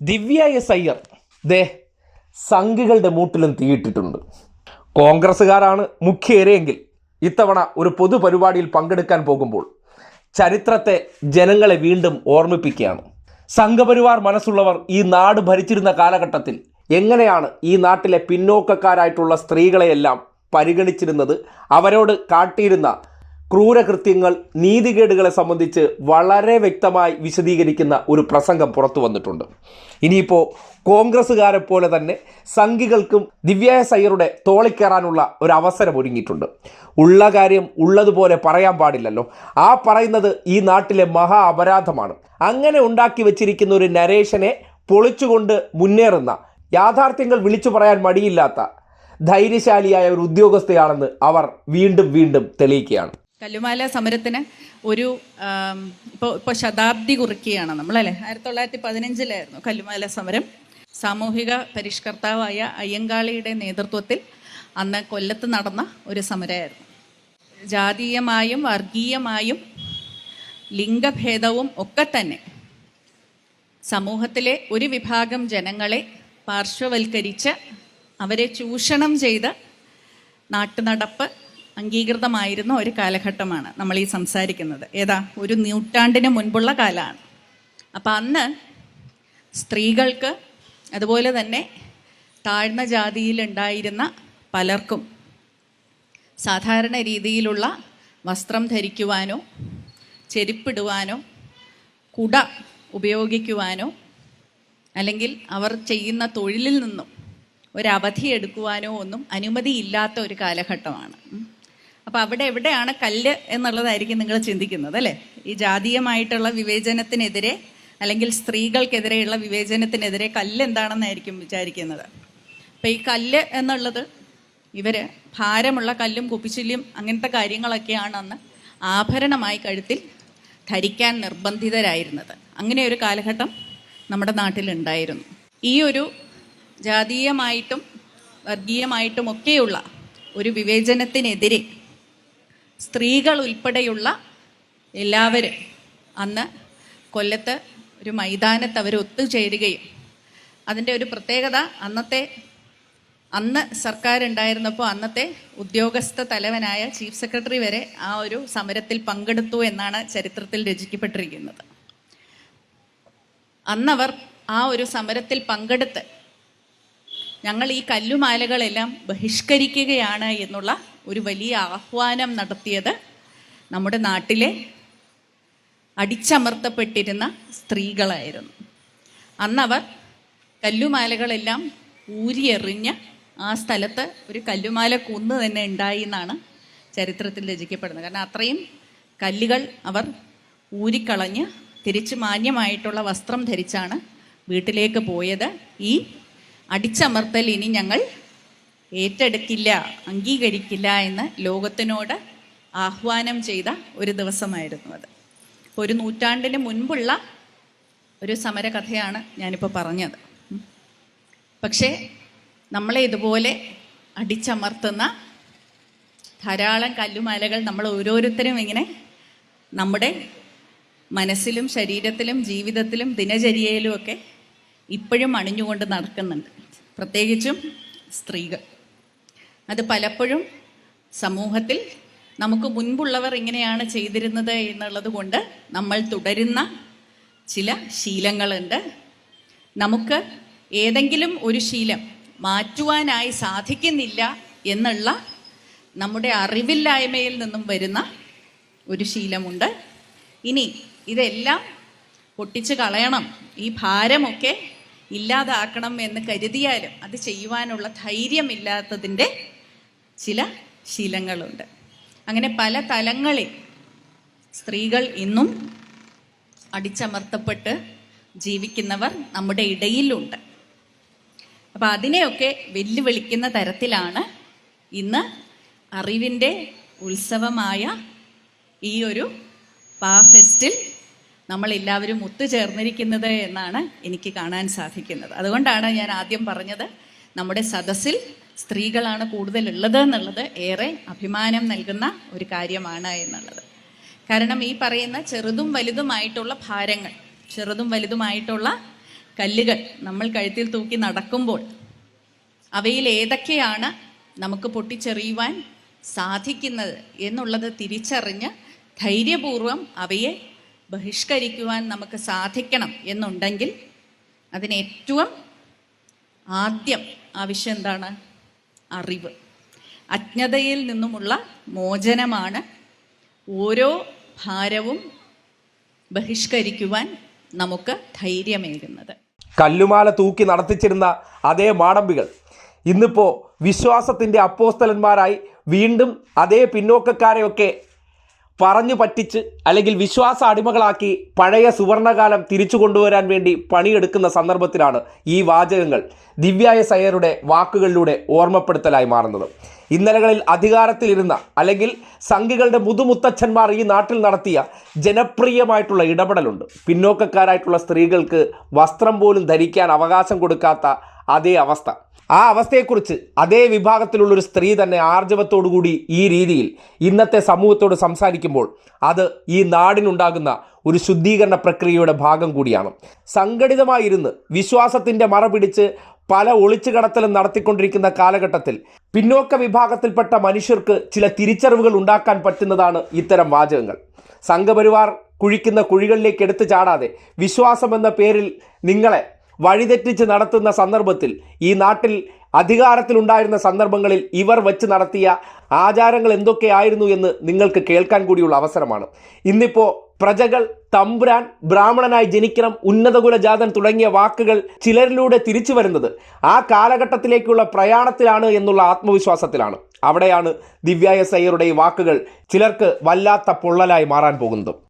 ദിവ്യ S Iyer ദേ സംഘികളുടെ മൂട്ടിലും തീയിട്ടിട്ടുണ്ട്. കോൺഗ്രസ്സുകാരാണ് മുഖ്യ ഇരയെങ്കിൽ ഇത്തവണ ഒരു പൊതുപരിപാടിയിൽ പങ്കെടുക്കാൻ പോകുമ്പോൾ ചരിത്രത്തെ ജനങ്ങളെ വീണ്ടും ഓർമ്മിപ്പിക്കുകയാണ്. സംഘപരിവാർ മനസ്സുള്ളവർ ഈ നാട് ഭരിച്ചിരുന്ന കാലഘട്ടത്തിൽ എങ്ങനെയാണ് ഈ നാട്ടിലെ പിന്നോക്കക്കാരായിട്ടുള്ള സ്ത്രീകളെയെല്ലാം പരിഗണിച്ചിരുന്നത്? അവരോട് കാട്ടിയിരുന്ന ക്രൂരകൃത്യങ്ങൾ നീതികേടുകളെ സംബന്ധിച്ച് വളരെ വ്യക്തമായി വിശദീകരിക്കുന്ന ഒരു പ്രസംഗം പുറത്തു വന്നിട്ടുണ്ട്. ഇനിയിപ്പോൾ കോൺഗ്രസ്സുകാരെ പോലെ തന്നെ സംഘികൾക്കും ദിവ്യായ സയ്യറുടെ തോളിക്കയറാനുള്ള ഒരു അവസരം ഒരുങ്ങിയിട്ടുണ്ട്. ഉള്ള കാര്യം ഉള്ളതുപോലെ പറയാൻ പാടില്ലല്ലോ. ആ പറയുന്നത് ഈ നാട്ടിലെ മഹാ അപരാധമാണ്. അങ്ങനെ ഉണ്ടാക്കി വെച്ചിരിക്കുന്ന ഒരു നരേഷനെ പൊളിച്ചുകൊണ്ട് മുന്നേറുന്ന യാഥാർത്ഥ്യങ്ങൾ വിളിച്ചു പറയാൻ മടിയില്ലാത്ത ധൈര്യശാലിയായ ഒരു ഉദ്യോഗസ്ഥയാണെന്ന് അവർ വീണ്ടും വീണ്ടും തെളിയിക്കുകയാണ്. കല്ലുമാല സമരത്തിന് ഒരു ഇപ്പോൾ ഇപ്പോൾ ശതാബ്ദി കുറിക്കുകയാണ് നമ്മളല്ലേ? ആയിരത്തി തൊള്ളായിരത്തി പതിനഞ്ചിലായിരുന്നു കല്ലുമാല സമരം. സാമൂഹിക പരിഷ്കർത്താവായ അയ്യങ്കാളിയുടെ നേതൃത്വത്തിൽ അന്ന് കൊല്ലത്ത് നടന്ന ഒരു സമരമായിരുന്നു. ജാതീയമായും വർഗീയമായും ലിംഗഭേദവും ഒക്കെ തന്നെ സമൂഹത്തിലെ ഒരു വിഭാഗം ജനങ്ങളെ പാർശ്വവൽക്കരിച്ച് അവരെ ചൂഷണം ചെയ്ത് നാട്ടുനടപ്പ് അംഗീകൃതമായിരുന്ന ഒരു കാലഘട്ടമാണ് നമ്മൾ ഈ സംസാരിക്കുന്നത്. ഏതാ? ഒരു നൂറ്റാണ്ടിന് മുൻപുള്ള കാലമാണ്. അപ്പം അന്ന് സ്ത്രീകൾക്ക് അതുപോലെ തന്നെ താഴ്ന്ന ജാതിയിലുണ്ടായിരുന്ന പലർക്കും സാധാരണ രീതിയിലുള്ള വസ്ത്രം ധരിക്കുവാനോ ചെരുപ്പിടുവാനോ കുട ഉപയോഗിക്കുവാനോ അല്ലെങ്കിൽ അവർ ചെയ്യുന്ന തൊഴിലിൽ നിന്നും ഒരവധി എടുക്കുവാനോ ഒന്നും അനുമതിയില്ലാത്ത ഒരു കാലഘട്ടമാണ്. അപ്പോൾ അവിടെ എവിടെയാണ് കല്ല് എന്നുള്ളതായിരിക്കും നിങ്ങൾ ചിന്തിക്കുന്നത് അല്ലേ? ഈ ജാതീയമായിട്ടുള്ള വിവേചനത്തിനെതിരെ അല്ലെങ്കിൽ സ്ത്രീകൾക്കെതിരെയുള്ള വിവേചനത്തിനെതിരെ കല്ല് എന്താണെന്നായിരിക്കും വിചാരിക്കുന്നത്. അപ്പോൾ ഈ കല്ല് എന്നുള്ളത് ഇവർ ഭാരമുള്ള കല്ലും കുപ്പിച്ചില്ലും അങ്ങനത്തെ കാര്യങ്ങളൊക്കെയാണ് അന്ന് ആഭരണമായി കഴുത്തിൽ ധരിക്കാൻ നിർബന്ധിതരായിരുന്നത്. അങ്ങനെ ഒരു കാലഘട്ടം നമ്മുടെ നാട്ടിലുണ്ടായിരുന്നു. ഈ ഒരു ജാതീയമായിട്ടും വർഗീയമായിട്ടും ഒക്കെയുള്ള ഒരു വിവേചനത്തിനെതിരെ സ്ത്രീകൾ ഉൾപ്പെടെയുള്ള എല്ലാവരും അന്ന് കൊല്ലത്ത് ഒരു മൈതാനത്ത് അവർ ഒത്തുചേരുകയും അതിന്റെ ഒരു പ്രത്യേകത അന്നത്തെ അന്ന് സർക്കാർ ഉണ്ടായിരുന്നപ്പോൾ അന്നത്തെ ഉദ്യോഗസ്ഥ തലവനായ ചീഫ് സെക്രട്ടറി വരെ ആ ഒരു സമരത്തിൽ പങ്കെടുത്തു എന്നാണ് ചരിത്രത്തിൽ രചിക്കപ്പെട്ടിരിക്കുന്നത്. അന്നവർ ആ ഒരു സമരത്തിൽ പങ്കെടുത്ത് ഞങ്ങൾ ഈ കല്ലുമാലകളെല്ലാം ബഹിഷ്കരിക്കുകയാണ് എന്നുള്ള ഒരു വലിയ ആഹ്വാനം നടത്തിയത് നമ്മുടെ നാട്ടിലെ അടിച്ചമർത്തപ്പെട്ടിരുന്ന സ്ത്രീകളായിരുന്നു. അന്നവർ കല്ലുമാലകളെല്ലാം ഊരിയെറിഞ്ഞ് ആ സ്ഥലത്ത് ഒരു കല്ലുമാല കുന്ന് തന്നെ ഉണ്ടായി എന്നാണ് ചരിത്രത്തിൽ രചിക്കപ്പെടുന്നത്. കാരണം അത്രയും കല്ലുകൾ അവർ ഊരിക്കളഞ്ഞ് തിരിച്ച് മാന്യമായിട്ടുള്ള വസ്ത്രം ധരിച്ചാണ് വീട്ടിലേക്ക് പോയത്. ഈ അടിച്ചമർത്തൽ ഇനി ഞങ്ങൾ ഏറ്റെടുക്കില്ല അംഗീകരിക്കില്ല എന്ന് ലോകത്തിനോട് ആഹ്വാനം ചെയ്ത ഒരു ദിവസമായിരുന്നു അത് ഒരു നൂറ്റാണ്ടിന് മുൻപുള്ള ഒരു സമരകഥയാണ് ഞാനിപ്പോൾ പറഞ്ഞത്. പക്ഷേ നമ്മളെ ഇതുപോലെ അടിച്ചമർത്തുന്ന ധാരാളം കല്ലുമാലകൾ നമ്മൾ ഓരോരുത്തരും ഇങ്ങനെ നമ്മുടെ മനസ്സിലും ശരീരത്തിലും ജീവിതത്തിലും ദിനചര്യയിലും ഒക്കെ ഇപ്പോഴും അണിഞ്ഞുകൊണ്ട് നടക്കുന്നുണ്ട്. പ്രത്യേകിച്ചും സ്ത്രീകൾ. അത് പലപ്പോഴും സമൂഹത്തിൽ നമുക്ക് മുൻപുള്ളവർ ഇങ്ങനെയാണ് ചെയ്തിരുന്നത് എന്നുള്ളത് കൊണ്ട് നമ്മൾ തുടരുന്ന ചില ശീലങ്ങളുണ്ട്. നമുക്ക് ഏതെങ്കിലും ഒരു ശീലം മാറ്റുവാനായി സാധിക്കുന്നില്ല എന്നുള്ള നമ്മുടെ അറിവില്ലായ്മയിൽ നിന്നും വരുന്ന ഒരു ശീലമുണ്ട്. ഇനി ഇതെല്ലാം പൊട്ടിച്ച് കളയണം. ഈ ഭാരമൊക്കെ ഇല്ലാതാക്കണം എന്ന് കരുതിയാലും അത് ചെയ്യുവാനുള്ള ധൈര്യമില്ലാത്തതിന്റെ ചില ശീലങ്ങളുണ്ട്. അങ്ങനെ പല തലങ്ങളിൽ സ്ത്രീകൾ ഇന്നും അടിച്ചമർത്തപ്പെട്ട് ജീവിക്കുന്നവർ നമ്മുടെ ഇടയിലുണ്ട്. അപ്പം അതിനെയൊക്കെ വെല്ലുവിളിക്കുന്ന തരത്തിലാണ് ഇന്ന് അറിവിന്റെ ഉത്സവമായ ഈ ഒരു പാ ഫെസ്റ്റിൽ നമ്മളെല്ലാവരും ഒത്തുചേർന്നിരിക്കുന്നത് എന്നാണ് എനിക്ക് കാണാൻ സാധിക്കുന്നത്. അതുകൊണ്ടാണ് ഞാൻ ആദ്യം പറഞ്ഞത് നമ്മുടെ സദസ്സിൽ സ്ത്രീകളാണ് കൂടുതലുള്ളത് എന്നുള്ളത് ഏറെ അഭിമാനം നൽകുന്ന ഒരു കാര്യമാണ് എന്നുള്ളത്. കാരണം ഈ പറയുന്ന ചെറുതും വലുതുമായിട്ടുള്ള ഭാരങ്ങൾ ചെറുതും വലുതുമായിട്ടുള്ള കല്ലുകൾ നമ്മൾ കഴുത്തിൽ തൂക്കി നടക്കുമ്പോൾ അവയിൽ ഏതൊക്കെയാണ് നമുക്ക് പൊട്ടിച്ചെറിയുവാൻ സാധിക്കുന്നത് എന്നുള്ളത് തിരിച്ചറിഞ്ഞ് ധൈര്യപൂർവം അവയെ ബഹിഷ്കരിക്കുവാൻ നമുക്ക് സാധിക്കണം എന്നുണ്ടെങ്കിൽ അതിന് ഏറ്റവും ആദ്യം ആവശ്യം എന്താണ്? അറിവ്. അജ്ഞതയിൽ നിന്നുമുള്ള മോചനമാണ് ഓരോ ഭാരവും ബഹിഷ്കരിക്കുവാൻ നമുക്ക് ധൈര്യമേകുന്നത്. കല്ലുമാല തൂക്കി നടത്തിച്ചിരുന്ന അതേ മാടമ്പികൾ ഇന്നിപ്പോൾ വിശ്വാസത്തിന്റെ അപ്പോസ്തലന്മാരായി വീണ്ടും അതേ പിന്നോക്കക്കാരെയൊക്കെ പറഞ്ഞു പറ്റിച്ച് അല്ലെങ്കിൽ വിശ്വാസ അടിമകളാക്കി പഴയ സുവർണകാലം തിരിച്ചു കൊണ്ടുവരാൻ വേണ്ടി പണിയെടുക്കുന്ന സന്ദർഭത്തിലാണ് ഈ വാചകങ്ങൾ ദിവ്യായ സയ്യറുടെ വാക്കുകളിലൂടെ ഓർമ്മപ്പെടുത്തലായി മാറുന്നത്. ഇന്നലകളിൽ അധികാരത്തിലിരുന്ന അല്ലെങ്കിൽ സംഘികളുടെ മുതുമുത്തച്ഛന്മാർ ഈ നാട്ടിൽ നടത്തിയ ജനപ്രിയമായിട്ടുള്ള ഇടപെടലുണ്ട്. പിന്നോക്കക്കാരായിട്ടുള്ള സ്ത്രീകൾക്ക് വസ്ത്രം പോലും ധരിക്കാൻ അവകാശം കൊടുക്കാത്ത അതേ അവസ്ഥ. ആ അവസ്ഥയെക്കുറിച്ച് അതേ വിഭാഗത്തിലുള്ള ഒരു സ്ത്രീ തന്നെ ആർജവത്തോടുകൂടി ഈ രീതിയിൽ ഇന്നത്തെ സമൂഹത്തോട് സംസാരിക്കുമ്പോൾ അത് ഈ നാടിനുണ്ടാകുന്ന ഒരു ശുദ്ധീകരണ പ്രക്രിയയുടെ ഭാഗം കൂടിയാണ്. സംഘടിതമായിരുന്ന് വിശ്വാസത്തിന്റെ മറ പിടിച്ച് പല ഒളിച്ചു കടത്തലും നടത്തിക്കൊണ്ടിരിക്കുന്ന കാലഘട്ടത്തിൽ പിന്നോക്ക വിഭാഗത്തിൽപ്പെട്ട മനുഷ്യർക്ക് ചില തിരിച്ചറിവുകൾ ഉണ്ടാക്കാൻ പറ്റുന്നതാണ് ഇത്തരം വാചകങ്ങൾ. സംഘപരിവാർ കുഴിക്കുന്ന കുഴികളിലേക്ക് എടുത്തു ചാടാതെ വിശ്വാസം എന്ന പേരിൽ നിങ്ങളെ വഴിതെറ്റിച്ച് നടത്തുന്ന സന്ദർഭത്തിൽ ഈ നാട്ടിൽ അധികാരത്തിലുണ്ടായിരുന്ന സന്ദർഭങ്ങളിൽ ഇവർ വെച്ച് നടത്തിയ ആചാരങ്ങൾ എന്തൊക്കെയായിരുന്നു എന്ന് നിങ്ങൾക്ക് കേൾക്കാൻ കൂടിയുള്ള അവസരമാണ്. ഇന്നിപ്പോൾ പ്രജകൾ തമ്പുരാൻ ബ്രാഹ്മണനായി ജനിക്കണം ഉന്നതകുലജാതൻ തുടങ്ങിയ വാക്കുകൾ ചിലരിലൂടെ തിരിച്ചു വരുന്നത് ആ കാലഘട്ടത്തിലേക്കുള്ള പ്രയാണത്തിലാണ് എന്നുള്ള ആത്മവിശ്വാസത്തിലാണ്. അവിടെയാണ് ദിവ്യായ സയ്യറുടെ ഈ വാക്കുകൾ ചിലർക്ക് വല്ലാത്ത പൊള്ളലായി മാറാൻ പോകുന്നത്.